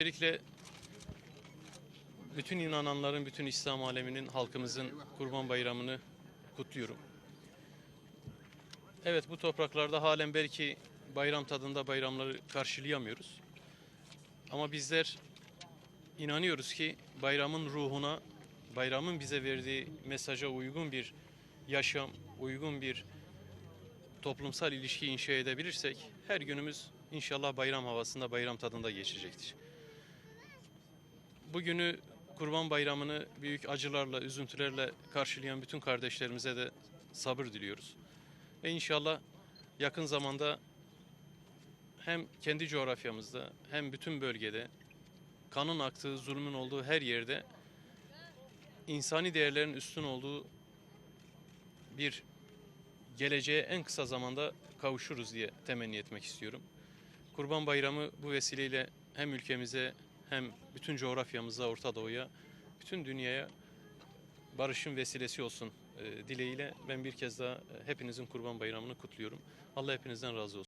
Öncelikle bütün inananların, bütün İslam aleminin, halkımızın Kurban Bayramı'nı kutluyorum. Evet bu topraklarda halen belki bayram tadında bayramları karşılayamıyoruz. Ama bizler inanıyoruz ki bayramın ruhuna, bayramın bize verdiği mesaja uygun bir yaşam, uygun bir toplumsal ilişki inşa edebilirsek her günümüz inşallah bayram havasında, bayram tadında geçecektir. Bugünü Kurban Bayramı'nı büyük acılarla, üzüntülerle karşılayan bütün kardeşlerimize de sabır diliyoruz. Ve inşallah yakın zamanda hem kendi coğrafyamızda hem bütün bölgede kanın aktığı, zulmün olduğu her yerde insani değerlerin üstün olduğu bir geleceğe en kısa zamanda kavuşuruz diye temenni etmek istiyorum. Kurban Bayramı bu vesileyle hem ülkemize hem bütün coğrafyamıza, Orta Doğu'ya, bütün dünyaya barışın vesilesi olsun e, dileğiyle ben bir kez daha e, hepinizin Kurban Bayramı'nı kutluyorum. Allah hepinizden razı olsun.